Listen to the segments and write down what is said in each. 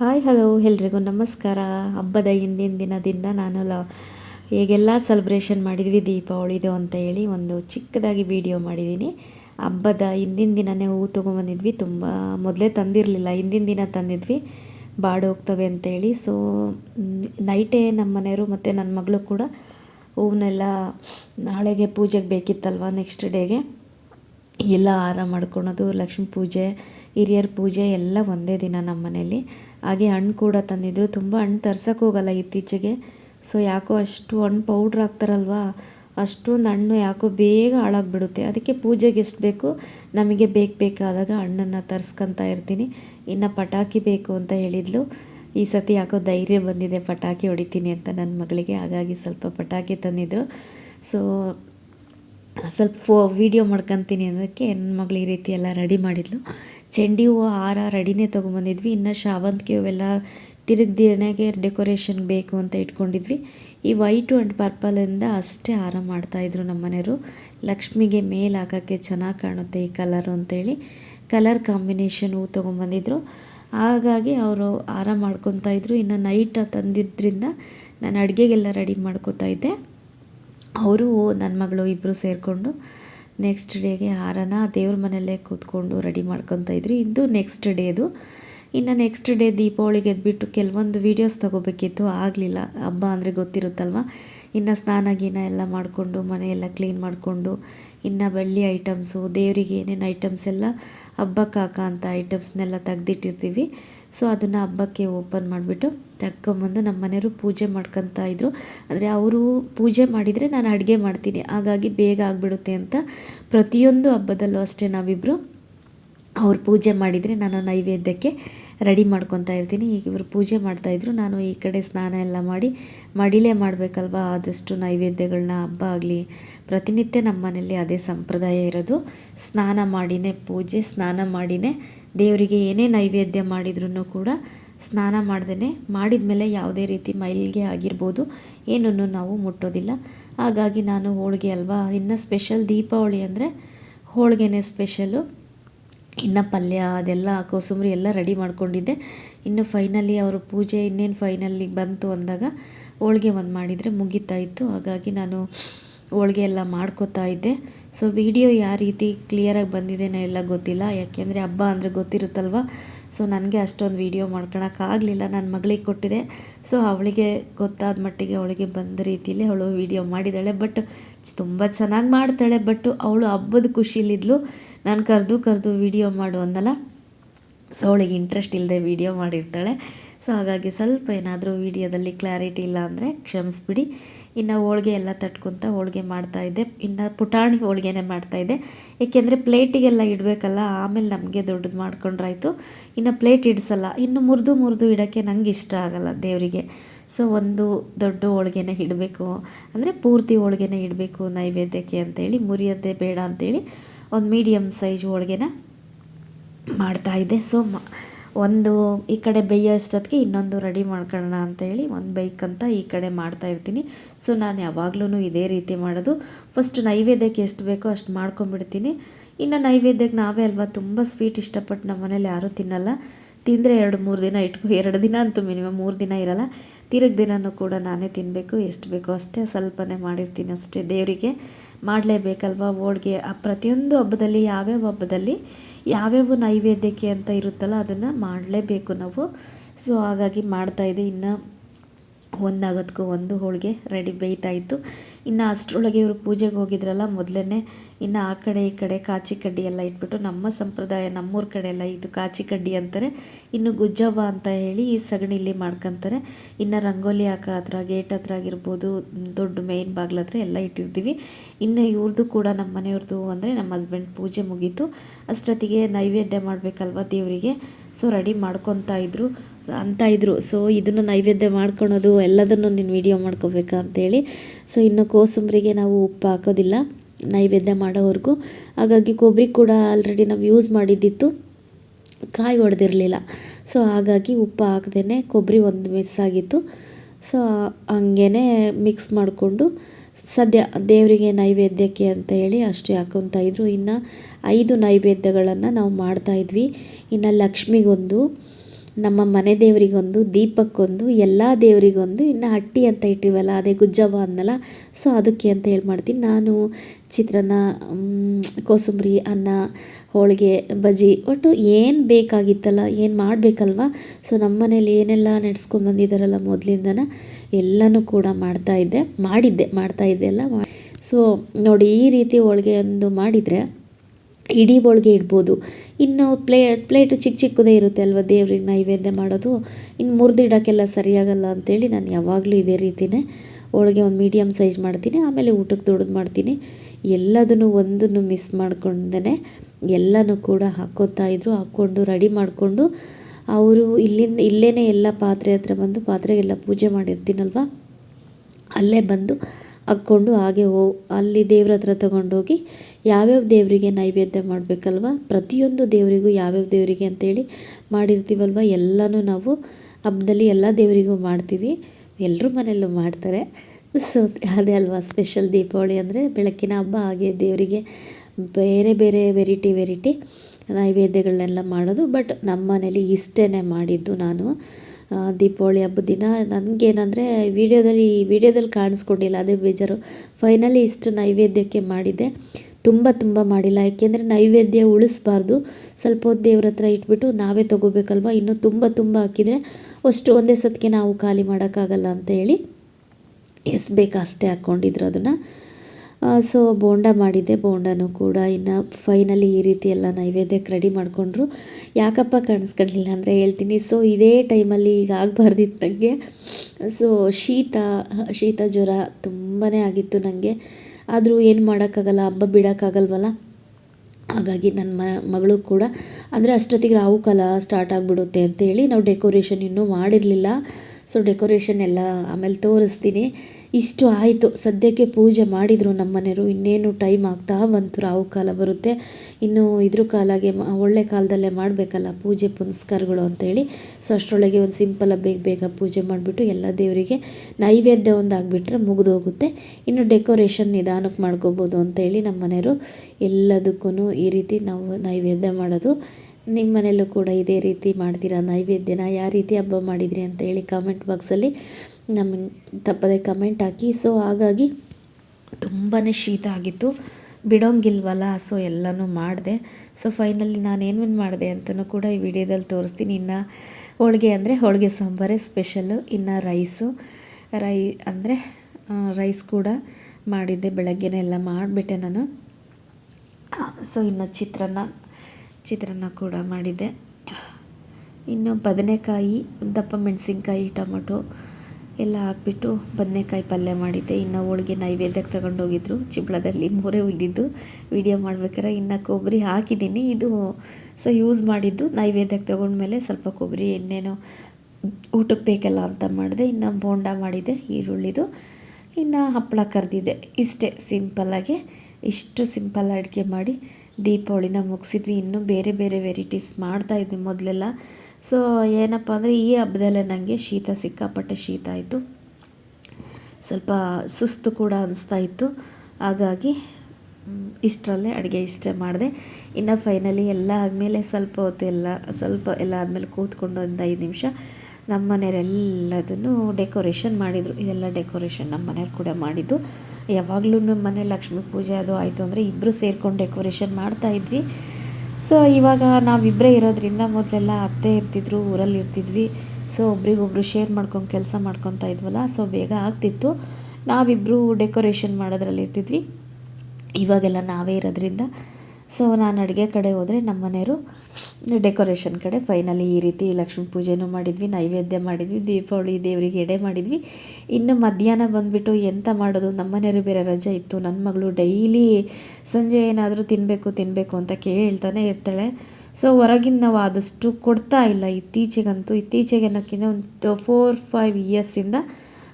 Hi, hello, ಎಲ್ರಿಗೂ ನಮಸ್ಕಾರ. ಹಬ್ಬದ ಹಿಂದಿನ ದಿನದಿಂದ ನಾನು ಲ ಹೇಗೆಲ್ಲ ಸೆಲೆಬ್ರೇಷನ್ ಮಾಡಿದ್ವಿ, ದೀಪಾವಳಿದು ಅಂತ ಹೇಳಿ ಒಂದು ಚಿಕ್ಕದಾಗಿ ವಿಡಿಯೋ ಮಾಡಿದ್ದೀನಿ. ಹಬ್ಬದ ಹಿಂದಿನ ದಿನವೇ ಹೂವು ತೊಗೊಂಬಂದಿದ್ವಿ. ತುಂಬ ಮೊದಲೇ ತಂದಿರಲಿಲ್ಲ, ಹಿಂದಿನ ದಿನ ತಂದಿದ್ವಿ. ಬಾಡೋಗ್ತವೆ ಅಂತೇಳಿ ಸೊ ನೈಟೇ ನಮ್ಮ ಮನೆಯವರು ಮತ್ತು ನನ್ನ ಮಗಳು ಕೂಡ ಹೂವನ್ನೆಲ್ಲ ನಾಳೆಗೆ ಪೂಜೆಗೆ ಬೇಕಿತ್ತಲ್ವ ನೆಕ್ಸ್ಟ್ ಡೇಗೆ ಎಲ್ಲ ಆರಾಮ ಮಾಡ್ಕೊಳೋದು, ಲಕ್ಷ್ಮೀ ಪೂಜೆ ಹಿರಿಯರ ಪೂಜೆ ಎಲ್ಲ ಒಂದೇ ದಿನ ನಮ್ಮ ಮನೇಲಿ. ಹಾಗೆ ಹಣ್ಣು ಕೂಡ ತಂದಿದ್ದರು ತುಂಬ ಹಣ್ಣು ತರ್ಸೋಕೆ ಹೋಗಲ್ಲ ಇತ್ತೀಚೆಗೆ. ಸೊ ಯಾಕೋ ಅಷ್ಟು ಹಣ್ಣು ಪೌಡ್ರ್ ಹಾಕ್ತಾರಲ್ವಾ? ಅಷ್ಟೊಂದು ಹಣ್ಣು ಯಾಕೋ ಬೇಗ ಹಾಳಾಗ್ಬಿಡುತ್ತೆ. ಅದಕ್ಕೆ ಪೂಜೆಗೆ ಎಷ್ಟು ಬೇಕು? ನಮಗೆ ಬೇಕು ಬೇಕಾದಾಗ ಹಣ್ಣನ್ನು ತರ್ಸ್ಕೊತಾ ಇರ್ತೀನಿ. ಇನ್ನು ಪಟಾಕಿ ಬೇಕು ಅಂತ ಹೇಳಿದ್ಲು. ಈ ಸತಿ ಯಾಕೋ ಧೈರ್ಯ ಬಂದಿದೆ ಪಟಾಕಿ ಹೊಡಿತೀನಿ ಅಂತ ನನ್ನ ಮಗಳಿಗೆ. ಹಾಗಾಗಿ ಸ್ವಲ್ಪ ಪಟಾಕಿ ತಂದಿದ್ರು. ಸೊ ಸ್ವಲ್ಪ ಫೋ ವೀಡಿಯೋ ಮಾಡ್ಕೊತೀನಿ ಅನ್ನೋದಕ್ಕೆ ನನ್ನ ಮಗಳು ಈ ರೀತಿ ಎಲ್ಲ ರೆಡಿ ಮಾಡಿದ್ಲು. ಚೆಂಡು ಹೂವು ಹಾರ ರೆಡಿನೇ ತೊಗೊಂಬಂದಿದ್ವಿ. ಇನ್ನು ಶಾವಂತಿಗೆ ಹೂವೆಲ್ಲ ತಿರುಗಿ ದಿನಗೆ ಡೆಕೋರೇಷನ್ ಬೇಕು ಅಂತ ಇಟ್ಕೊಂಡಿದ್ವಿ. ಈ ವೈಟು ಆ್ಯಂಡ್ ಪರ್ಪಲಿಂದ ಅಷ್ಟೇ ಹಾರ ಮಾಡ್ತಾಯಿದ್ರು ನಮ್ಮ ಮನೆಯವರು. ಲಕ್ಷ್ಮಿಗೆ ಮೇಲೆ ಹಾಕೋಕ್ಕೆ ಚೆನ್ನಾಗಿ ಕಾಣುತ್ತೆ ಈ ಕಲರು ಅಂತೇಳಿ ಕಲರ್ ಕಾಂಬಿನೇಷನ್ ಹೂ ತೊಗೊಂಬಂದಿದ್ರು. ಹಾಗಾಗಿ ಅವರು ಹಾರ ಮಾಡ್ಕೊತಾಯಿದ್ರು ಇನ್ನು ನೈಟ್ ತಂದಿದ್ದರಿಂದ ನಾನು ಅಡುಗೆಗೆಲ್ಲ ರೆಡಿ ಮಾಡ್ಕೋತಾ ಇದ್ದೆ. ಅವರು ನನ್ನ ಮಗಳು ಇಬ್ಬರು ಸೇರಿಕೊಂಡು ನೆಕ್ಸ್ಟ್ ಡೇಗೆ ಹಾರನ ದೇವ್ರ ಮನೆಯಲ್ಲೇ ಕೂತ್ಕೊಂಡು ರೆಡಿ ಮಾಡ್ಕೊತಾ ಇದ್ರಿ. ಇದು ನೆಕ್ಸ್ಟ್ ಡೇದು ಇನ್ನು ನೆಕ್ಸ್ಟ್ ಡೇ ದೀಪಾವಳಿಗೆ ಎದ್ಬಿಟ್ಟು ಕೆಲವೊಂದು ವೀಡಿಯೋಸ್ ತೊಗೋಬೇಕಿತ್ತು. ಆಗಲಿಲ್ಲ. ಹಬ್ಬ ಅಂದರೆ ಗೊತ್ತಿರುತ್ತಲ್ವ? ಇನ್ನು ಸ್ನಾನ ಗೀನ ಎಲ್ಲ ಮಾಡಿಕೊಂಡು ಮನೆಯೆಲ್ಲ ಕ್ಲೀನ್ ಮಾಡಿಕೊಂಡು, ಇನ್ನು ಬೆಳ್ಳಿ ಐಟಮ್ಸು ದೇವರಿಗೆ ಏನೇನು ಐಟಮ್ಸ್ ಎಲ್ಲ ಹಬ್ಬಕ್ಕೆ ಅಂತ ಐಟಮ್ಸ್ನೆಲ್ಲ ತೆಗ್ದಿಟ್ಟಿರ್ತೀವಿ. ಸೊ ಅದನ್ನು ಹಬ್ಬಕ್ಕೆ ಓಪನ್ ಮಾಡಿಬಿಟ್ಟು ತಕ್ಕೊಂಬಂದು ನಮ್ಮ ಮನೆಯವರು ಪೂಜೆ ಮಾಡ್ಕೊತಾ ಇದ್ರು. ಅಂದರೆ ಅವರು ಪೂಜೆ ಮಾಡಿದರೆ ನಾನು ಅಡುಗೆ ಮಾಡ್ತೀನಿ. ಹಾಗಾಗಿ ಬೇಗ ಆಗಿಬಿಡುತ್ತೆ ಅಂತ ಪ್ರತಿಯೊಂದು ಹಬ್ಬದಲ್ಲೂ ಅಷ್ಟೇ ನಾವಿಬ್ಬರು ಅವ್ರು ಪೂಜೆ ಮಾಡಿದರೆ ನಾನು ನೈವೇದ್ಯಕ್ಕೆ ರೆಡಿ ಮಾಡ್ಕೊತಾ ಇರ್ತೀನಿ. ಈಗ ಇವರು ಪೂಜೆ ಮಾಡ್ತಾಯಿದ್ರು ನಾನು ಈ ಕಡೆ ಸ್ನಾನ ಎಲ್ಲ ಮಾಡಿ, ಮಡಿಲೇ ಮಾಡಬೇಕಲ್ವ? ಆದಷ್ಟು ನೈವೇದ್ಯಗಳನ್ನ ಹಬ್ಬ ಆಗಲಿ. ಪ್ರತಿನಿತ್ಯ ನಮ್ಮ ಮನೇಲಿ ಅದೇ ಸಂಪ್ರದಾಯ ಇರೋದು. ಸ್ನಾನ ಮಾಡಿನೇ ಪೂಜೆ, ಸ್ನಾನ ಮಾಡಿನೇ ದೇವರಿಗೆ ಏನೇ ನೈವೇದ್ಯ ಮಾಡಿದ್ರೂ ಕೂಡ ಸ್ನಾನ ಮಾಡ್ದೇ ಮಾಡಿದ ಮೇಲೆ ಯಾವುದೇ ರೀತಿ ಮೈಲಿಗೆ ಆಗಿರ್ಬೋದು ಏನನ್ನು ನಾವು ಮುಟ್ಟೋದಿಲ್ಲ. ಹಾಗಾಗಿ ನಾನು ಹೋಳಿಗೆ ಅಲ್ವಾ, ಇನ್ನು ಸ್ಪೆಷಲ್ ದೀಪಾವಳಿ ಅಂದರೆ ಹೋಳಿಗೆನೇ ಸ್ಪೆಷಲು ಇನ್ನು ಪಲ್ಯ, ಅದೆಲ್ಲ, ಕೋಸಂಬರಿ ಎಲ್ಲ ರೆಡಿ ಮಾಡ್ಕೊಂಡಿದ್ದೆ. ಇನ್ನು ಫೈನಲಿ ಅವರು ಪೂಜೆ ಇನ್ನೇನು ಫೈನಲಿ ಬಂತು ಅಂದಾಗ ಹೋಳಿಗೆ ಒಂದು ಮಾಡಿದರೆ ಮುಗಿತಾ ಇತ್ತು. ಹಾಗಾಗಿ ನಾನು ಹೋಳಿಗೆ ಎಲ್ಲ ಮಾಡ್ಕೋತಾ ಇದ್ದೆ. ಸೊ ವಿಡಿಯೋ ಯಾವ ರೀತಿ ಕ್ಲಿಯರಾಗಿ ಬಂದಿದೆನೋ ಎಲ್ಲ ಗೊತ್ತಿಲ್ಲ. ಯಾಕೆಂದರೆ ಹಬ್ಬ ಅಂದರೆ ಗೊತ್ತಿರುತ್ತಲ್ವ? ಸೊ ನನಗೆ ಅಷ್ಟೊಂದು ವೀಡಿಯೋ ಮಾಡ್ಕೊಳಕ್ಕಾಗಲಿಲ್ಲ ನನ್ನ ಮಗಳಿಗೆ ಕೊಟ್ಟಿದೆ. ಸೊ ಅವಳಿಗೆ ಗೊತ್ತಾದ ಮಟ್ಟಿಗೆ ಅವಳಿಗೆ ಬಂದ ರೀತಿಯಲ್ಲಿ ಅವಳು ವೀಡಿಯೋ ಮಾಡಿದ್ದಾಳೆ ಬಟ್ ತುಂಬ ಚೆನ್ನಾಗಿ ಮಾಡ್ತಾಳೆ. ಬಟ್ ಅವಳು ಹಬ್ಬದ ಖುಷಿಲಿದ್ಲು. ನಾನು ಕರೆದು ಕರೆದು ವೀಡಿಯೋ ಮಾಡು ಅಂದಲ್ಲ ಸೊ ಅವಳಿಗೆ ಇಂಟ್ರೆಸ್ಟ್ ಇಲ್ಲದೆ ವೀಡಿಯೋ ಮಾಡಿರ್ತಾಳೆ. ಸೊ ಹಾಗಾಗಿ ಸ್ವಲ್ಪ ಏನಾದರೂ ವೀಡಿಯೋದಲ್ಲಿ ಕ್ಲಾರಿಟಿ ಇಲ್ಲ ಅಂದರೆ ಕ್ಷಮಿಸ್ಬಿಡಿ. ಇನ್ನು ಹೋಳಿಗೆ ಎಲ್ಲ ತಟ್ಕೊತ ಹೋಳಿಗೆ ಮಾಡ್ತಾಯಿದ್ದೆ ಇನ್ನು ಪುಟಾಣಿ ಹೋಳ್ಗೆನೇ ಮಾಡ್ತಾಯಿದ್ದೆ ಏಕೆಂದರೆ ಪ್ಲೇಟಿಗೆಲ್ಲ ಇಡಬೇಕಲ್ಲ, ಆಮೇಲೆ ನಮಗೆ ದೊಡ್ಡದು ಮಾಡ್ಕೊಂಡ್ರಾಯ್ತು. ಇನ್ನು ಪ್ಲೇಟ್ ಇಡಿಸಲ್ಲ. ಇನ್ನು ಮುರಿದು ಮುರಿದು ಇಡೋಕ್ಕೆ ನಂಗೆ ಇಷ್ಟ ಆಗಲ್ಲ ದೇವರಿಗೆ. ಸೊ ಒಂದು ದೊಡ್ಡ ಹೋಳಿಗೆನ ಇಡಬೇಕು. ಅಂದರೆ ಪೂರ್ತಿ ಹೋಳಿಗೆನೇ ಇಡಬೇಕು ನೈವೇದ್ಯಕ್ಕೆ ಅಂತೇಳಿ, ಮುರಿಯೋದೇ ಬೇಡ ಅಂತೇಳಿ ಒಂದು ಮೀಡಿಯಮ್ ಸೈಜ್ ಹೋಳ್ಗೆನ ಮಾಡ್ತಾಯಿದ್ದೆ ಸೊ ಒಂದು ಈ ಕಡೆ ಬೇಯೋ ಅಷ್ಟೊತ್ತಿಗೆ ಇನ್ನೊಂದು ರೆಡಿ ಮಾಡ್ಕೊಳ್ಳೋಣ ಅಂತೇಳಿ ಒಂದು ಬೈಕಂತ ಈ ಕಡೆ ಮಾಡ್ತಾಯಿರ್ತೀನಿ ಸೊ ನಾನು ಯಾವಾಗ್ಲೂ ಇದೇ ರೀತಿ ಮಾಡೋದು. ಫಸ್ಟ್ ನೈವೇದ್ಯಕ್ಕೆ ಎಷ್ಟು ಬೇಕೋ ಅಷ್ಟು ಮಾಡ್ಕೊಂಬಿಡ್ತೀನಿ ಇನ್ನು ನೈವೇದ್ಯಕ್ಕೆ ನಾವೇ ಅಲ್ವಾ ತುಂಬ ಸ್ವೀಟ್ ಇಷ್ಟಪಟ್ಟು ನಮ್ಮ ಮನೇಲಿ ಯಾರೂ ತಿನ್ನಲ್ಲ. ತಿಂದರೆ ಎರಡು, ಮೂರು ದಿನ ಇಟ್ಕೊ, ಎರಡು ದಿನ ಅಂತೂ ಮಿನಿಮಮ್ ಮೂರು ದಿನ ಇರಲ್ಲ. ತಿರುಗ ದಿನವೂ ಕೂಡ ನಾನೇ ತಿನ್ನಬೇಕು ಎಷ್ಟು ಬೇಕೋ ಅಷ್ಟೇ ಸ್ವಲ್ಪನೇ ಮಾಡಿರ್ತೀನಿ ಅಷ್ಟೇ ದೇವರಿಗೆ. ಮಾಡಲೇಬೇಕಲ್ವ ಹೋಳ್ಗೆ? ಆ ಪ್ರತಿಯೊಂದು ಹಬ್ಬದಲ್ಲಿ, ಯಾವ್ಯಾವ ಹಬ್ಬದಲ್ಲಿ ಯಾವ್ಯಾವ ನೈವೇದ್ಯಕ್ಕೆ ಅಂತ ಇರುತ್ತಲ್ಲ ಅದನ್ನು ಮಾಡಲೇಬೇಕು ನಾವು. ಸೊ ಹಾಗಾಗಿ ಮಾಡ್ತಾಯಿದ್ದೆ ಇನ್ನು ಒಂದಾಗೋದಕ್ಕೂ ಒಂದು ಹೋಳಿಗೆ ರೆಡಿ ಬೇಯ್ತಾಯಿತ್ತು ಇನ್ನು ಅಷ್ಟರೊಳಗೆ ಇವರು ಪೂಜೆಗೆ ಹೋಗಿದ್ರಲ್ಲ ಮೊದಲೇ ಇನ್ನು ಆ ಕಡೆ ಈ ಕಡೆ ಕಾಚಿ ಕಡ್ಡಿ ಎಲ್ಲ ಇಟ್ಬಿಟ್ಟು ನಮ್ಮ ಸಂಪ್ರದಾಯ, ನಮ್ಮೂರ ಕಡೆ ಎಲ್ಲ ಇದು ಕಾಚಿ ಕಡ್ಡಿ ಅಂತಾರೆ. ಇನ್ನು ಗುಜ್ಜವ್ವ ಅಂತ ಹೇಳಿ ಈ ಸಗಣಿಲಿ ಮಾಡ್ಕೊತಾರೆ. ಇನ್ನು ರಂಗೋಲಿ ಹಾಕ ಹತ್ರ ಗೇಟ್ ಹತ್ರ ಆಗಿರ್ಬೋದು ದೊಡ್ಡ ಮೇಯ್ನ್ ಬಾಗ್ಲ ಹತ್ರ ಎಲ್ಲ ಇಟ್ಟಿರ್ತೀವಿ. ಇನ್ನು ಇವ್ರದ್ದು ಕೂಡ ನಮ್ಮ ಮನೆಯವ್ರದ್ದು ಅಂದರೆ ನಮ್ಮ ಹಸ್ಬೆಂಡ್ ಪೂಜೆ ಮುಗೀತು. ಅಷ್ಟೊತ್ತಿಗೆ ನೈವೇದ್ಯ ಮಾಡಬೇಕಲ್ವ ದೇವರಿಗೆ? ಸೊ ರೆಡಿ ಮಾಡ್ಕೊತಾ ಇದ್ರು. ಅಂತ ಇದ್ರು. ಸೊ ಇದನ್ನು ನೈವೇದ್ಯ ಮಾಡ್ಕೊಳೋದು ಎಲ್ಲದನ್ನು ನೀನು ವೀಡಿಯೋ ಮಾಡ್ಕೋಬೇಕಾ ಅಂತೇಳಿ. ಸೊ ಇನ್ನು ಕೋಸಂಬರಿಗೆ ನಾವು ಉಪ್ಪು ಹಾಕೋದಿಲ್ಲ. ನೈವೇದ್ಯ ಮಾಡೋವರೆಗೂ. ಹಾಗಾಗಿ ಕೊಬ್ಬರಿ ಕೂಡ ಆಲ್ರೆಡಿ ನಾವು ಯೂಸ್ ಮಾಡಿದ್ದಿತ್ತು. ಕಾಯಿ ಹೊಡೆದಿರಲಿಲ್ಲ ಸೊ ಹಾಗಾಗಿ ಉಪ್ಪು ಹಾಕ್ದೇ ಕೊಬ್ಬರಿ ಒಂದು ಮಿಸ್ ಆಗಿತ್ತು ಸೊ ಹಂಗೇ ಮಿಕ್ಸ್ ಮಾಡಿಕೊಂಡು ಸದ್ಯ ದೇವರಿಗೆ ನೈವೇದ್ಯಕ್ಕೆ ಅಂತ ಹೇಳಿ ಅಷ್ಟು ಹಾಕೊತಾ ಇದ್ರು. ಇನ್ನು ಐದು ನೈವೇದ್ಯಗಳನ್ನು ನಾವು ಮಾಡ್ತಾಯಿದ್ವಿ ಇನ್ನು ಲಕ್ಷ್ಮಿಗೊಂದು ನಮ್ಮ ಮನೆ ದೇವರಿಗೊಂದು, ದೀಪಕ್ಕೊಂದು, ಎಲ್ಲ ದೇವರಿಗೊಂದು, ಇನ್ನು ಹಟ್ಟಿ ಅಂತ ಇಟ್ಟಿವಲ್ಲ, ಅದೇ ಗುಜ್ಜವ್ವ ಅನ್ನಲ್ಲ ಸೊ ಅದಕ್ಕೆ ಅಂತ ಹೇಳಿ ಮಾಡ್ತೀನಿ. ನಾನು ಚಿತ್ರಾನ್ನ ಕೋಸುಂಬ್ರಿ, ಅನ್ನ, ಹೋಳಿಗೆ, ಬಜ್ಜಿ, ಒಟ್ಟು ಏನು ಬೇಕಾಗಿತ್ತಲ್ಲ, ಏನು ಮಾಡಬೇಕಲ್ವ ಸೊ ನಮ್ಮ ಮನೇಲಿ ಏನೆಲ್ಲ ನಡೆಸ್ಕೊಂಬಂದಿದ್ದಾರಲ್ಲ ಮೊದಲಿಂದನ, ಎಲ್ಲನೂ ಕೂಡ ಮಾಡ್ತಾಯಿದ್ದೆ ಮಾಡಿದ್ದೆ ಮಾಡ್ತಾಯಿದ್ದೆ ಮಾ ಸೊ ನೋಡಿ, ಈ ರೀತಿ ಹೋಳಿಗೆ ಒಂದು ಮಾಡಿದರೆ ಇಡೀ ಹೋಳ್ಗೆ ಇಡ್ಬೋದು. ಇನ್ನು ಪ್ಲೇ ಪ್ಲೇಟು ಚಿಕ್ಕ ಚಿಕ್ಕದೇ ಇರುತ್ತೆ ಅಲ್ವಾ ದೇವ್ರಿಗೆ ನೈವೇದ್ಯ ಮಾಡೋದು? ಇನ್ನು ಮುರಿದಿಡೋಕ್ಕೆಲ್ಲ ಸರಿಯಾಗಲ್ಲ ಅಂತೇಳಿ ನಾನು ಯಾವಾಗಲೂ ಇದೇ ರೀತಿಯೇ ಹೋಳ್ಗೆ ಒಂದು ಮೀಡಿಯಮ್ ಸೈಜ್ ಮಾಡ್ತೀನಿ, ಆಮೇಲೆ ಊಟಕ್ಕೆ ದೊಡ್ಡದು ಮಾಡ್ತೀನಿ. ಎಲ್ಲದನ್ನು ಒಂದನ್ನು ಮಿಸ್ ಮಾಡ್ಕೊಂಡೇ ಎಲ್ಲನೂ ಕೂಡ ಹಾಕ್ಕೊತಾ ಇದ್ದರು ಹಾಕ್ಕೊಂಡು ರೆಡಿ ಮಾಡಿಕೊಂಡು ಅವರು ಇಲ್ಲಿಂದ ಇಲ್ಲೇ ಎಲ್ಲ ಪಾತ್ರೆ ಹತ್ರ ಬಂದು ಪಾತ್ರೆಗೆಲ್ಲ ಪೂಜೆ ಮಾಡಿರ್ತೀನಲ್ವ? ಅಲ್ಲೇ ಬಂದು ಹಾಕ್ಕೊಂಡು ಹಾಗೆ ಹೋ, ಅಲ್ಲಿ ದೇವ್ರ ಹತ್ರ ತೊಗೊಂಡೋಗಿ ಯಾವ್ಯಾವ ದೇವರಿಗೆ ನೈವೇದ್ಯ ಮಾಡಬೇಕಲ್ವ? ಪ್ರತಿಯೊಂದು ದೇವರಿಗೂ ಯಾವ್ಯಾವ ದೇವರಿಗೆ ಅಂತೇಳಿ ಮಾಡಿರ್ತೀವಲ್ವ? ಎಲ್ಲನೂ ನಾವು ಹಬ್ಬದಲ್ಲಿ ಎಲ್ಲ ದೇವರಿಗೂ ಮಾಡ್ತೀವಿ. ಎಲ್ಲರೂ ಮನೆಯಲ್ಲೂ ಮಾಡ್ತಾರೆ. ಸೊ ಅದೇ ಅಲ್ವಾ ಸ್ಪೆಷಲ್ ದೀಪಾವಳಿ ಅಂದರೆ ಬೆಳಕಿನ ಹಬ್ಬ ಹಾಗೆ ದೇವರಿಗೆ ಬೇರೆ ಬೇರೆ ವೆರೈಟಿ ವೆರೈಟಿ ನೈವೇದ್ಯಗಳನ್ನೆಲ್ಲ ಮಾಡೋದು. ಬಟ್ ನಮ್ಮ ಮನೇಲಿ ಇಷ್ಟೇ ಮಾಡಿದ್ದು ನಾನು. ದೀಪಾವಳಿ ಹಬ್ಬದ ದಿನ ನನಗೇನಂದರೆ ವಿಡಿಯೋದಲ್ಲಿ ವೀಡಿಯೋದಲ್ಲಿ ಕಾಣಿಸ್ಕೊಂಡಿಲ್ಲ. ಅದೇ ಬೇಜಾರು. ಫೈನಲಿ ಇಷ್ಟು ನೈವೇದ್ಯಕ್ಕೆ ಮಾಡಿದ್ದೆ. ತುಂಬ ತುಂಬ ಮಾಡಿಲ್ಲ. ಯಾಕೆಂದರೆ ನೈವೇದ್ಯ ಉಳಿಸ್ಬಾರ್ದು. ಸ್ವಲ್ಪ ಹೊತ್ತು ದೇವ್ರ ಹತ್ರ ಇಟ್ಬಿಟ್ಟು ನಾವೇ ತೊಗೋಬೇಕಲ್ವ? ಇನ್ನೂ ತುಂಬ ತುಂಬ ಹಾಕಿದರೆ ಅಷ್ಟು ಒಂದೇ ಸತಿಗೆ ನಾವು ಖಾಲಿ ಮಾಡೋಕ್ಕಾಗಲ್ಲ ಅಂತ ಹೇಳಿ ಎಷ್ಟು ಬೇಕು ಅಷ್ಟೇ ಹಾಕ್ಕೊಂಡಿದ್ರು ಅದನ್ನು. ಸೊ ಬೋಂಡ ಮಾಡಿದ್ದೆ. ಬೋಂಡನೂ ಕೂಡ ಇನ್ನು ಫೈನಲಿ ಈ ರೀತಿ ಎಲ್ಲ ನೈವೇದ್ಯಕ್ಕೆ ರೆಡಿ ಮಾಡಿಕೊಂಡ್ರು. ಯಾಕಪ್ಪ ಕಾಣಿಸ್ಕೊಳ್ಲಿಲ್ಲ ಅಂದರೆ ಹೇಳ್ತೀನಿ. ಸೊ ಇದೇ ಟೈಮಲ್ಲಿ ಈಗ ಆಗಬಾರ್ದಿತ್ತು ನನಗೆ ಸೊ ಶೀತ ಶೀತ ಜ್ವರ ತುಂಬಾ ಆಗಿತ್ತು ನನಗೆ ಆದರೂ ಏನು ಮಾಡೋಕ್ಕಾಗಲ್ಲ, ಹಬ್ಬ ಬಿಡೋಕ್ಕಾಗಲ್ವಲ್ಲ? ಹಾಗಾಗಿ ನನ್ನ ಮ, ಮಗಳು ಕೂಡ, ಅಂದರೆ ಅಷ್ಟೊತ್ತಿಗೆ ರಾವು ಕಾಲ ಸ್ಟಾರ್ಟ್ ಆಗಿಬಿಡುತ್ತೆ ಅಂತೇಳಿ ನಾವು ಡೆಕೋರೇಷನ್ ಇನ್ನೂ ಮಾಡಿರಲಿಲ್ಲ. ಸೊ ಡೆಕೋರೇಷನ್ ಎಲ್ಲ ಆಮೇಲೆ ತೋರಿಸ್ತೀನಿ. ಇಷ್ಟು ಆಯಿತು. ಸದ್ಯಕ್ಕೆ ಪೂಜೆ ಮಾಡಿದರು ನಮ್ಮ ಮನೆಯವರು ಇನ್ನೇನು ಟೈಮ್ ಆಗ್ತಾ ಬಂತು. ರಾವು ಕಾಲ ಬರುತ್ತೆ. ಇನ್ನು ಇದ್ರ ಕಾಲಾಗೆ ಒಳ್ಳೆ ಕಾಲದಲ್ಲೇ ಮಾಡಬೇಕಲ್ಲ ಪೂಜೆ ಪುನಸ್ಕಾರಗಳು ಅಂತೇಳಿ ಸೊ ಅಷ್ಟರೊಳಗೆ ಒಂದು ಸಿಂಪಲ್ ಬೇಗ ಬೇಗ ಪೂಜೆ ಮಾಡಿಬಿಟ್ಟು ಎಲ್ಲ ದೇವರಿಗೆ ನೈವೇದ್ಯ ಒಂದು ಆಗಿಬಿಟ್ರೆ ಮುಗಿದೋಗುತ್ತೆ ಇನ್ನು ಡೆಕೋರೇಷನ್ ನಿಧಾನಕ್ಕೆ ಮಾಡ್ಕೋಬೋದು ಅಂತೇಳಿ ನಮ್ಮ ಮನೆಯವರು ಎಲ್ಲದಕ್ಕೂ ಈ ರೀತಿ ನಾವು ನೈವೇದ್ಯ ಮಾಡೋದು. ನಿಮ್ಮ ಮನೆಯಲ್ಲೂ ಕೂಡ ಇದೇ ರೀತಿ ಮಾಡ್ತೀರಾ ನೈವೇದ್ಯನ? ಯಾವ ರೀತಿ ಹಬ್ಬ ಮಾಡಿದ್ರಿ ಅಂತ ಹೇಳಿ ಕಾಮೆಂಟ್ ಬಾಕ್ಸಲ್ಲಿ ನಮಗೆ ತಪ್ಪದೆ ಕಮೆಂಟ್ ಹಾಕಿ. ಸೊ ಹಾಗಾಗಿ ತುಂಬಾ ಶೀತ ಆಗಿತ್ತು. ಬಿಡೋಂಗಿಲ್ವಲ್ಲ ಸೊ ಎಲ್ಲನೂ ಮಾಡಿದೆ. ಸೊ ಫೈನಲಿ ನಾನು ಏನೇನು ಮಾಡಿದೆ ಅಂತಲೂ ಕೂಡ ಈ ವಿಡಿಯೋದಲ್ಲಿ ತೋರಿಸ್ತೀನಿ. ಇನ್ನು ಹೋಳಿಗೆ ಅಂದರೆ ಹೋಳಿಗೆ ಸಾಂಬಾರೇ ಸ್ಪೆಷಲ್ಲು ಇನ್ನು ರೈಸು ರೈ ಅಂದರೆ ರೈಸ್ ಕೂಡ ಮಾಡಿದ್ದೆ. ಬೆಳಗ್ಗೆನೇ ಎಲ್ಲ ಮಾಡಿಬಿಟ್ಟೆ ನಾನು. ಸೊ ಇನ್ನು ಚಿತ್ರಾನ್ನ ಚಿತ್ರಾನ್ನ ಕೂಡ ಮಾಡಿದ್ದೆ. ಇನ್ನು ಬದನೆಕಾಯಿ, ದಪ್ಪ ಮೆಣಸಿನ್ಕಾಯಿ, ಟೊಮೊಟೊ ಎಲ್ಲ ಹಾಕ್ಬಿಟ್ಟು ಬದನೆಕಾಯಿ ಪಲ್ಯ ಮಾಡಿದ್ದೆ. ಇನ್ನು ಹೋಳಿಗೆ ನೈವೇದ್ಯಕ್ಕೆ ತಗೊಂಡೋಗಿದ್ರು ಚಿಬ್ಳದಲ್ಲಿ ಮೂರೇ ಉಯ್ದಿದ್ದು ವಿಡಿಯೋ ಮಾಡ್ಬೇಕಾರೆ ಇನ್ನು ಕೊಬ್ಬರಿ ಹಾಕಿದ್ದೀನಿ. ಇದು ಸೊ ಯೂಸ್ ಮಾಡಿದ್ದು. ನೈವೇದ್ಯಕ್ಕೆ ತಗೊಂಡ್ಮೇಲೆ ಸ್ವಲ್ಪ ಕೊಬ್ಬರಿ, ಎಣ್ಣೆನೋ ಊಟಕ್ಕೆ ಬೇಕಲ್ಲ ಅಂತ ಮಾಡಿದೆ. ಇನ್ನು ಬೋಂಡ ಮಾಡಿದೆ ಈರುಳ್ಳಿದು. ಇನ್ನು ಹಪ್ಪಳ ಕರೆದಿದ್ದೆ. ಇಷ್ಟೇ ಸಿಂಪಲ್ಲಾಗಿ ಇಷ್ಟು ಸಿಂಪಲ್ ಅಡುಗೆ ಮಾಡಿ ದೀಪಾವಳಿನ ಮುಗಿಸಿದ್ವಿ. ಇನ್ನೂ ಬೇರೆ ಬೇರೆ ವೆರೈಟೀಸ್ ಮಾಡ್ತಾಯಿದ್ವಿ ಮೊದಲೆಲ್ಲ. ಸೊ ಏನಪ್ಪ ಅಂದರೆ ಈ ಹಬ್ಬದಲ್ಲೇ ನನಗೆ ಶೀತ ಸಿಕ್ಕಾಪಟ್ಟೆ ಶೀತ ಆಯಿತು. ಸ್ವಲ್ಪ ಸುಸ್ತು ಕೂಡ ಅನಿಸ್ತಾ ಇತ್ತು. ಹಾಗಾಗಿ ಇಷ್ಟರಲ್ಲೇ ಅಡುಗೆ ಇಷ್ಟೇ ಮಾಡಿದೆ. ಇನ್ನು ಫೈನಲಿ ಎಲ್ಲ ಆದಮೇಲೆ ಸ್ವಲ್ಪ ಹೊತ್ತು ಎಲ್ಲ, ಸ್ವಲ್ಪ ಎಲ್ಲ ಆದಮೇಲೆ ಕೂತ್ಕೊಂಡು ಒಂದು ಐದು ನಿಮಿಷ ನಮ್ಮ ಮನೆಯವರೆಲ್ಲದನ್ನು ಡೆಕೋರೇಷನ್ ಮಾಡಿದರು. ಇದೆಲ್ಲ ಡೆಕೋರೇಷನ್ ನಮ್ಮ ಮನೆಯವ್ರು ಕೂಡ ಮಾಡಿದ್ದು. ಯಾವಾಗಲೂ ನಮ್ಮ ಮನೆ ಲಕ್ಷ್ಮೀ ಪೂಜೆ ಅದು ಆಯಿತು ಅಂದರೆ ಇಬ್ಬರು ಸೇರ್ಕೊಂಡು ಡೆಕೋರೇಷನ್ ಮಾಡ್ತಾಯಿದ್ವಿ ಸೊ ಇವಾಗ ನಾವಿಬ್ಬರೇ ಇರೋದ್ರಿಂದ ಮೊದಲೆಲ್ಲ ಅತ್ತೆ ಇರ್ತಿದ್ರು, ಊರಲ್ಲಿ ಇರ್ತಿದ್ವಿ. ಸೊ ಒಬ್ರಿಗೊಬ್ರು ಶೇರ್ ಮಾಡ್ಕೊಂಡು ಕೆಲಸ ಮಾಡ್ಕೊತಾ ಇದ್ವಲ್ಲ ಸೊ ಬೇಗ ಆಗ್ತಿತ್ತು. ನಾವಿಬ್ಬರು ಡೆಕೋರೇಷನ್ ಮಾಡೋದ್ರಲ್ಲಿ ಇರ್ತಿದ್ವಿ. ಇವಾಗೆಲ್ಲ ನಾವೇ ಇರೋದ್ರಿಂದ. ಸೊ ನಾನು ಅಡುಗೆ ಕಡೆ ಹೋದರೆ ನಮ್ಮ ಮನೆಯವರು ಡೆಕೋರೇಷನ್ ಕಡೆ ಫೈನಲಿ ಈ ರೀತಿ ಲಕ್ಷ್ಮೀ ಪೂಜೆನೂ ಮಾಡಿದ್ವಿ, ನೈವೇದ್ಯ ಮಾಡಿದ್ವಿ, ದೀಪಾವಳಿ ದೇವರಿಗೆ ಎಡೆ ಮಾಡಿದ್ವಿ. ಇನ್ನು ಮಧ್ಯಾಹ್ನ ಬಂದುಬಿಟ್ಟು ಎಂತ ಮಾಡೋದು? ನಮ್ಮ ಮನೆಯವರು ಬೇರೆ ರಜೆ ಇತ್ತು. ನನ್ನ ಮಗಳು ಡೈಲಿ ಸಂಜೆ ಏನಾದರೂ ತಿನ್ನಬೇಕು ತಿನ್ನಬೇಕು ಅಂತ ಕೇಳ್ತಾನೆ ಇರ್ತಾಳೆ. ಸೊ ಹೊರಗಿನ ನಾವು ಆದಷ್ಟು ಕೊಡ್ತಾ ಇಲ್ಲ. ಇತ್ತೀಚೆಗಂತೂ ಇತ್ತೀಚೆಗೆ ಅನ್ನೋಕ್ಕಿಂತ ಒಂದು ಫೋರ್ ಫೈವ್ ಇಯರ್ಸಿಂದ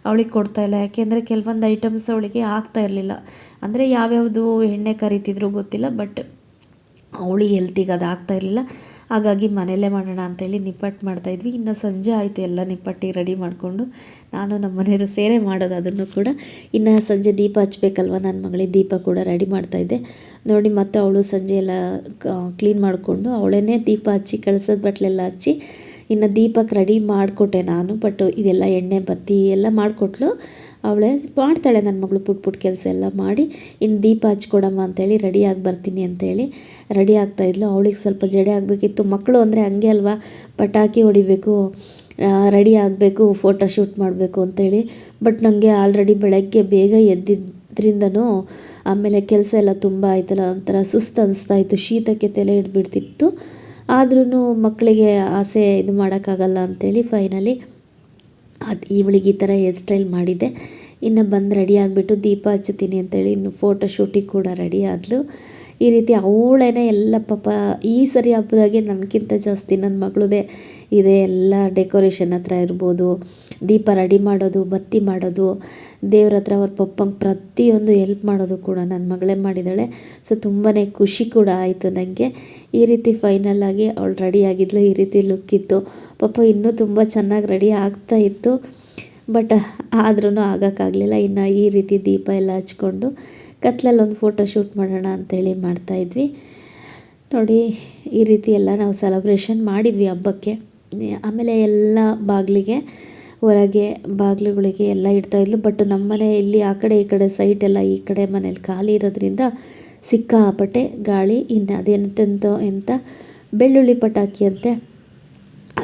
ಅವಳಿಗೆ ಕೊಡ್ತಾ ಇಲ್ಲ. ಯಾಕೆಂದರೆ ಕೆಲವೊಂದು ಐಟಮ್ಸ್ ಅವಳಿಗೆ ಆಗ್ತಾ ಇರಲಿಲ್ಲ. ಅಂದರೆ ಯಾವ್ಯಾವುದು ಎಣ್ಣೆ ಕರಿತಿದ್ರು ಗೊತ್ತಿಲ್ಲ ಬಟ್ ಅವಳಿಗೆ ಹೆಲ್ತಿಗೆ ಅದು ಆಗ್ತಾ ಇರಲಿಲ್ಲ. ಹಾಗಾಗಿ ಮನೆಯಲ್ಲೇ ಮಾಡೋಣ ಅಂತೇಳಿ ನಿಪ್ಪಟ್ಟು ಮಾಡ್ತಾಯಿದ್ವಿ ಇನ್ನು ಸಂಜೆ ಆಯಿತು ಎಲ್ಲ ನಿಪ್ಪಟ್ಟಿಗೆ ರೆಡಿ ಮಾಡಿಕೊಂಡು ನಾನು ನಮ್ಮ ಮನೆಯವರು ಸೇರೆ ಮಾಡೋದು ಅದನ್ನು ಕೂಡ. ಇನ್ನು ಸಂಜೆ ದೀಪ ಹಚ್ಬೇಕಲ್ವ? ನನ್ನ ಮಗಳಿಗೆ ದೀಪ ಕೂಡ ರೆಡಿ ಮಾಡ್ತಾಯಿದ್ದೆ ನೋಡಿ ಮತ್ತೆ ಅವಳು ಸಂಜೆ ಎಲ್ಲ ಕ್ಲೀನ್ ಮಾಡಿಕೊಂಡು ಅವಳೇ ದೀಪ ಹಚ್ಚಿ ಕಳ್ಸೋದು ಬಟ್ಲೆಲ್ಲ ಹಚ್ಚಿ ಇನ್ನು ದೀಪಕ್ಕೆ ರೆಡಿ ಮಾಡಿಕೊಟ್ಟೆ ನಾನು. ಬಟ್ ಇದೆಲ್ಲ ಎಣ್ಣೆ, ಬತ್ತಿ ಎಲ್ಲ ಮಾಡಿಕೊಟ್ಲು. ಅವಳೇ, ಮಾಡ್ತಾಳೆ ನನ್ನ ಮಗಳು ಪುಟ್ ಪುಟ್ ಕೆಲಸ ಎಲ್ಲ ಮಾಡಿ, ಇನ್ನು ದೀಪ ಹಚ್ಕೊಡಮ್ಮ ಅಂತೇಳಿ ರೆಡಿಯಾಗಿ ಬರ್ತೀನಿ ಅಂತೇಳಿ ರೆಡಿ ಆಗ್ತಾಯಿದ್ಲು ಅವಳಿಗೆ ಸ್ವಲ್ಪ ಜಡೆ ಆಗಬೇಕಿತ್ತು. ಮಕ್ಕಳು ಅಂದರೆ ಹಂಗೆ ಅಲ್ವಾ? ಪಟಾಕಿ ಹೊಡಿಬೇಕು ರೆಡಿ ಆಗಬೇಕು, ಫೋಟೋ ಶೂಟ್ ಮಾಡಬೇಕು ಅಂತೇಳಿ. ಬಟ್ ನನಗೆ ಆಲ್ರೆಡಿ ಬೆಳಗ್ಗೆ ಬೇಗ ಎದ್ದಿದ್ದರಿಂದನೂ ಆಮೇಲೆ ಕೆಲಸ ಎಲ್ಲ ತುಂಬ ಆಯ್ತಲ್ಲ, ಒಂಥರ ಸುಸ್ತು ಅನಿಸ್ತಾ ಇತ್ತು. ಶೀತಕ್ಕೆ ತಲೆ ಹಿಡ್ಬಿಡ್ತಿತ್ತು ಆದ್ರೂ ಮಕ್ಕಳಿಗೆ ಆಸೆ ಇದು ಮಾಡೋಕ್ಕಾಗಲ್ಲ ಅಂಥೇಳಿ ಫೈನಲಿ ಅದು ಇವಳಿಗೆ ಈ ಥರ ಹೇರ್ ಸ್ಟೈಲ್ ಮಾಡಿದ್ದೆ. ಇನ್ನು ಬಂದು ರೆಡಿ ಆಗಿಬಿಟ್ಟು ದೀಪ ಹಚ್ಚುತ್ತೀನಿ ಅಂತೇಳಿ ಇನ್ನು ಫೋಟೋ ಶೂಟಿಗೆ ಕೂಡ ರೆಡಿ ಆದಳು ಈ ರೀತಿ ಅವಳೇನೆ ಎಲ್ಲ ಪಾಪ ಈ ಸರಿ ಹಬ್ಬದಾಗೆ ನನಗಿಂತ ಜಾಸ್ತಿ ನನ್ನ ಮಗಳದೇ ಇದೆ ಎಲ್ಲ ಡೆಕೋರೇಷನ್ ಹತ್ರ ಇರ್ಬೋದು. ದೀಪ ರೆಡಿ ಮಾಡೋದು, ಬತ್ತಿ ಮಾಡೋದು, ದೇವ್ರ ಹತ್ರ ಅವ್ರ ಪಪ್ಪಂಗೆ ಪ್ರತಿಯೊಂದು ಎಲ್ಪ್ ಮಾಡೋದು ಕೂಡ ನನ್ನ ಮಗಳೇ ಮಾಡಿದ್ದಾಳೆ. ಸೊ ತುಂಬಾ ಖುಷಿ ಕೂಡ ಆಯಿತು ನನಗೆ ಈ ರೀತಿ ಫೈನಲ್ ಆಗಿ ಅವಳು ರೆಡಿ ಆಗಿದ್ಲು, ಈ ರೀತಿ ಲುಕ್ ಇತ್ತು. ಪಾಪ ಇನ್ನೂ ತುಂಬ ಚೆನ್ನಾಗಿ ರೆಡಿ ಆಗ್ತಾ ಇತ್ತು. ಬಟ್ ಆದ್ರೂ ಆಗೋಕ್ಕಾಗಲಿಲ್ಲ. ಇನ್ನು ಈ ರೀತಿ ದೀಪ ಎಲ್ಲ ಹಚ್ಕೊಂಡು ಕತ್ಲಲ್ಲಿ ಒಂದು ಫೋಟೋ ಶೂಟ್ ಮಾಡೋಣ ಅಂತೇಳಿ ಮಾಡ್ತಾಯಿದ್ವಿ ನೋಡಿ, ಈ ರೀತಿ ಎಲ್ಲ ನಾವು ಸೆಲೆಬ್ರೇಷನ್ ಮಾಡಿದ್ವಿ ಹಬ್ಬಕ್ಕೆ. ಆಮೇಲೆ ಎಲ್ಲ ಬಾಗಿಲಿಗೆ, ಹೊರಗೆ ಬಾಗಿಲುಗಳಿಗೆ ಎಲ್ಲ ಇಡ್ತಾಯಿದ್ಲು ಬಟ್ ನಮ್ಮ ಮನೆ ಇಲ್ಲಿ ಆ ಕಡೆ, ಈ ಕಡೆ ಸೈಟ್ ಎಲ್ಲ ಈ ಕಡೆ ಮನೇಲಿ ಖಾಲಿ ಇರೋದ್ರಿಂದ ಸಿಕ್ಕಾಪಟ್ಟೆ ಗಾಳಿ ಇನ್ನು ಅದೆಂತೆಂತೋ ಎಂತ ಬೆಳ್ಳುಳ್ಳಿ ಪಟಾಕಿ ಅಂತೆ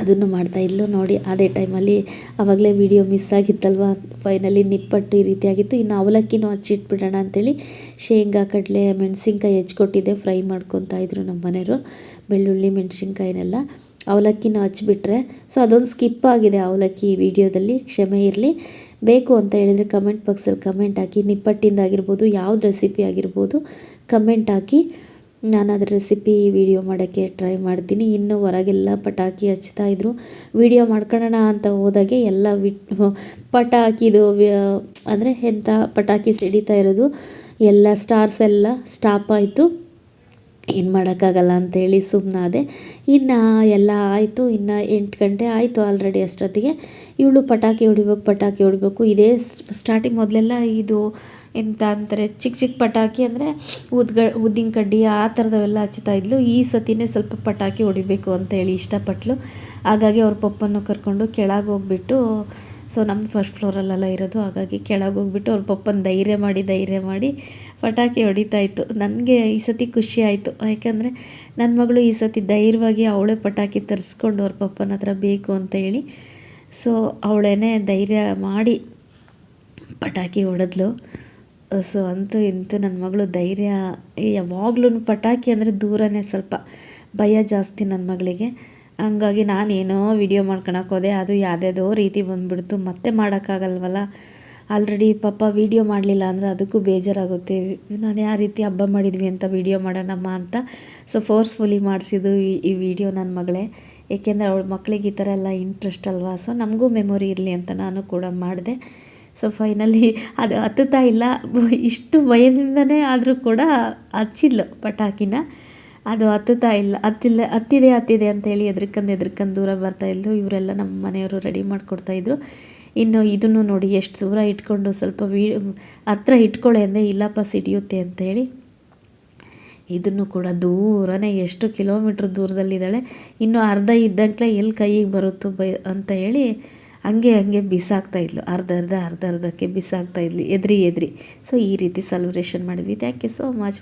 ಅದನ್ನು ಮಾಡ್ತಾಯಿದ್ಲು ನೋಡಿ. ಅದೇ ಟೈಮಲ್ಲಿ ಆವಾಗಲೇ ವಿಡಿಯೋ ಮಿಸ್ ಆಗಿತ್ತಲ್ವ? ಫೈನಲಿ ನಿಪ್ಪಟ್ಟು ಈ ರೀತಿಯಾಗಿತ್ತು. ಇನ್ನು ಅವಲಕ್ಕಿನೂ ಹಚ್ಚಿಟ್ಬಿಡೋಣ ಅಂತೇಳಿ ಶೇಂಗಾ, ಕಡಲೆ, ಮೆಣಸಿನ್ಕಾಯಿ ಹೆಚ್ಕೊಟ್ಟಿದ್ದೆ. ಫ್ರೈ ಮಾಡ್ಕೊತಾ ಇದ್ರು ನಮ್ಮ ಮನೆಯವರು. ಬೆಳ್ಳುಳ್ಳಿ, ಮೆಣಸಿನ್ಕಾಯಿನೆಲ್ಲ ಅವಲಕ್ಕಿನ ಹಚ್ಬಿಟ್ರೆ. ಸೊ ಅದೊಂದು ಸ್ಕಿಪ್ ಆಗಿದೆ ಅವಲಕ್ಕಿ ಈ ವಿಡಿಯೋದಲ್ಲಿ. ಕ್ಷಮೆ ಇರಲಿ. ಬೇಕು ಅಂತ ಹೇಳಿದರೆ ಕಮೆಂಟ್ ಬಾಕ್ಸಲ್ಲಿ ಕಮೆಂಟ್ ಹಾಕಿ. ನಿಪ್ಪಟ್ಟಿಂದಾಗಿರ್ಬೋದು ಯಾವ್ದು ರೆಸಿಪಿ ಆಗಿರ್ಬೋದು ಕಮೆಂಟ್ ಹಾಕಿ. ನಾನು ಅದ್ರ ರೆಸಿಪಿ ವಿಡಿಯೋ ಮಾಡೋಕ್ಕೆ ಟ್ರೈ ಮಾಡ್ತೀನಿ. ಇನ್ನು ಹೊರಗೆಲ್ಲ ಪಟಾಕಿ ಹಚ್ತಾ ಇದ್ರು. ವಿಡಿಯೋ ಮಾಡ್ಕೊಳ್ಳೋಣ ಅಂತ ಹೋದಾಗೆ ಎಲ್ಲ ವಿಟ್ ಪಟಾಕಿದು ಅಂದರೆ ಎಂಥ ಪಟಾಕಿ ಸಿಡಿತಾ ಇರೋದು, ಎಲ್ಲ ಸ್ಟಾರ್ಸ್ ಎಲ್ಲ ಸ್ಟಾಪ್ ಆಯಿತು. ಏನು ಮಾಡೋಕ್ಕಾಗಲ್ಲ ಅಂತೇಳಿ ಸುಮ್ಮನಾದೆ ಇನ್ನು ಎಲ್ಲ ಆಯಿತು, ಇನ್ನು ಎಂಟು ಗಂಟೆ ಆಯಿತು ಆಲ್ರೆಡಿ ಅಷ್ಟೊತ್ತಿಗೆ. ಇವಳು ಪಟಾಕಿ ಹೊಡಿಬೇಕು ಪಟಾಕಿ ಹೊಡಿಬೇಕು. ಇದೇ ಸ್ಟಾರ್ಟಿಂಗ್ ಮೊದಲೆಲ್ಲ ಇದು ಎಂತ ಅಂತಾರೆ ಚಿಕ್ಕ ಚಿಕ್ಕ ಪಟಾಕಿ ಅಂದರೆ ಉದ್ಗ, ಉದ್ದಿನ ಕಡ್ಡಿ ಆ ಥರದವೆಲ್ಲ ಹಚ್ತಾ ಇದ್ಲು. ಈ ಸತಿನೇ ಸ್ವಲ್ಪ ಪಟಾಕಿ ಹೊಡಿಬೇಕು ಅಂತ ಹೇಳಿ ಇಷ್ಟಪಟ್ಲು. ಹಾಗಾಗಿ ಅವ್ರ ಪಪ್ಪನ್ನು ಕರ್ಕೊಂಡು ಕೆಳಗೆ ಹೋಗ್ಬಿಟ್ಟು ಸೊ ನಮ್ಮ ಫಸ್ಟ್ ಫ್ಲೋರಲ್ಲೆಲ್ಲ ಇರೋದು. ಹಾಗಾಗಿ ಕೆಳಗೆ ಹೋಗ್ಬಿಟ್ಟು ಅವ್ರ ಪಪ್ಪನ ಧೈರ್ಯ ಮಾಡಿ ಧೈರ್ಯ ಮಾಡಿ ಪಟಾಕಿ ಹೊಡಿತಾ ಇತ್ತು. ನನಗೆ ಈ ಸತಿ ಖುಷಿ ಆಯಿತು. ಯಾಕೆಂದರೆ ನನ್ನ ಮಗಳು ಈ ಸತಿ ಧೈರ್ಯವಾಗಿ ಅವಳೇ ಪಟಾಕಿ ತರಿಸ್ಕೊಂಡು ಅವ್ರ ಪಪ್ಪನ ಹತ್ರ ಬೇಕು ಅಂತ ಹೇಳಿ. ಸೊ ಅವಳೇನೆ ಧೈರ್ಯ ಮಾಡಿ ಪಟಾಕಿ ಹೊಡೆದ್ಲು. ಸೊ ಅಂತೂ ಇಂತೂ ನನ್ನ ಮಗಳು ಧೈರ್ಯ ಯಾವಾಗ್ಲೂ ಪಟಾಕಿ ಅಂದರೆ ದೂರನೇ ಸ್ವಲ್ಪ ಭಯ ಜಾಸ್ತಿ ನನ್ನ ಮಗಳಿಗೆ. ಹಂಗಾಗಿ ನಾನೇನೋ ವಿಡಿಯೋ ಮಾಡ್ಕೊಳಕ್ಕೆ ಹೋದೆ, ಅದು ಯಾವುದ್ಯಾವುದೋ ರೀತಿ ಬಂದುಬಿಡ್ತು. ಮತ್ತೆ ಮಾಡೋಕ್ಕಾಗಲ್ವಲ್ಲ? ಆಲ್ರೆಡಿ ಪಾಪ ವೀಡಿಯೋ ಮಾಡಲಿಲ್ಲ ಅಂದರೆ ಅದಕ್ಕೂ ಬೇಜಾರಾಗುತ್ತೆ. ನಾನು ಯಾವ ರೀತಿ ಹಬ್ಬ ಮಾಡಿದ್ವಿ ಅಂತ ವೀಡಿಯೋ ಮಾಡೋಣಮ್ಮ ಅಂತ. ಸೊ ಫೋರ್ಸ್ಫುಲಿ ಮಾಡಿಸಿದ್ದು ಈ ವಿಡಿಯೋ ನನ್ನ ಮಗಳೇ. ಏಕೆಂದರೆ ಅವಳ ಮಕ್ಕಳಿಗೆ ಈ ಥರ ಎಲ್ಲ ಇಂಟ್ರೆಸ್ಟ್ ಅಲ್ವಾ? ಸೊ ನಮಗೂ ಮೆಮೊರಿ ಇರಲಿ ಅಂತ ನಾನು ಕೂಡ ಮಾಡಿದೆ. ಸೊ ಫೈನಲಿ ಅದು ಹತ್ತುತ್ತಾ ಇಲ್ಲ. ಇಷ್ಟು ಭಯದಿಂದನೇ ಆದರೂ ಕೂಡ ಹಚ್ಚಿದ್ಲು ಪಟಾಕಿನ. ಅದು ಹತ್ತುತ್ತಾ ಇಲ್ಲ, ಹತ್ತಿಲ್ಲ, ಹತ್ತಿದೆ ಹತ್ತಿದೆ ಅಂತೇಳಿ ಎದ್ರಕಂದು ಎದ್ರಕಂದು ದೂರ ಬರ್ತಾ ಇದ್ದು ಇವರೆಲ್ಲ ನಮ್ಮ ಮನೆಯವರು ರೆಡಿ ಮಾಡಿಕೊಡ್ತಾಯಿದ್ರು ಇನ್ನು ಇದನ್ನು ನೋಡಿ ಎಷ್ಟು ದೂರ ಇಟ್ಕೊಂಡು ಸ್ವಲ್ಪ ವೀ, ಹತ್ರ ಇಟ್ಕೊಳ್ಳಿ ಅಂದರೆ ಇಲ್ಲಪ್ಪ ಸಿಡಿಯುತ್ತೆ ಅಂತೇಳಿ ಇದನ್ನು ಕೂಡ ದೂರನೇ ಎಷ್ಟು ಕಿಲೋಮೀಟ್ರ್ ದೂರದಲ್ಲಿದ್ದಾಳೆ. ಇನ್ನು ಅರ್ಧ ಇದ್ದಂಕ್ಲೆ ಎಲ್ಲಿ ಕೈಗೆ ಬರುತ್ತೋ ಬೈ, ಅಂತ ಹೇಳಿ ಹಂಗೆ ಹಂಗೆ ಇದ್ಲು. ಅರ್ಧ ಅರ್ಧ ಅರ್ಧ, ಅರ್ಧಕ್ಕೆ ಇದ್ಲಿ. ಎದ್ರಿ ಎದ್ರಿ. ಸೊ ಈ ರೀತಿ ಸೆಲೆಬ್ರೇಷನ್ ಮಾಡಿದ್ವಿ. Thank you so much